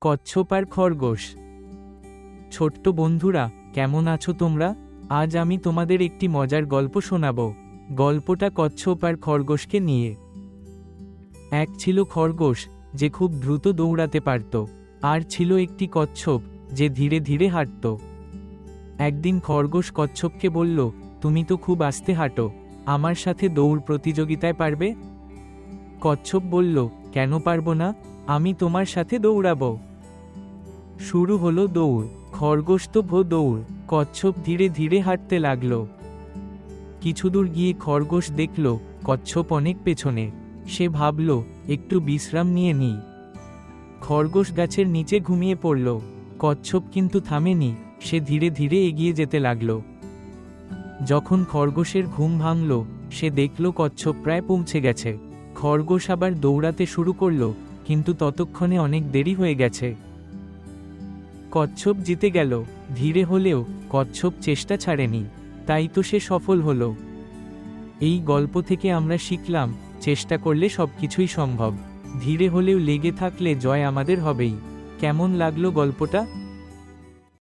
কচ্ছপ আর খরগোশ। ছোট্ট বন্ধুরা, কেমন আছো তোমরা? আজ আমি তোমাদের একটি মজার গল্প শোনাব। গল্পটা কচ্ছপ আর খরগোশকে নিয়ে। এক ছিল খরগোশ, যে খুব দ্রুত দৌড়াতে পারত, আর ছিল একটি কচ্ছপ, যে ধীরে ধীরে হাঁটত। একদিন খরগোশ কচ্ছপকে বলল, তুমি তো খুব আস্তে হাঁটো, আমার সাথে দৌড় প্রতিযোগিতায় পারবে? কচ্ছপ বলল, কেন পারব না? আমি তোমার সাথে দৌড়াবো। শুরু হলো দৌড়। খরগোশ তো ভো দৌড়। কচ্ছপ ধীরে ধীরে হাঁটতে লাগল। কিছুদূর গিয়ে খরগোশ দেখল, কচ্ছপ অনেক পেছনে। সে ভাবল, একটু বিশ্রাম নিয়ে নিই। খরগোশ গাছের নিচে ঘুমিয়ে পড়ল। কচ্ছপ কিন্তু থামেনি, সে ধীরে ধীরে এগিয়ে যেতে লাগল। যখন খরগোশের ঘুম ভাঙল, সে দেখল কচ্ছপ প্রায় পৌঁছে গেছে। খরগোশ আবার দৌড়াতে শুরু করল, কিন্তু ততক্ষণে অনেক দেরি হয়ে গেছে। কচ্ছপ জিতে গেল, ধীরে হলেও কচ্ছপ চেষ্টা ছাড়েনি, তাই তো সে সফল হলো। এই গল্প থেকে আমরা শিখলাম, চেষ্টা করলে সব কিছুই সম্ভব, ধীরে হলেও লেগে থাকলে জয় আমাদের হবেই। কেমন লাগল গল্পটা?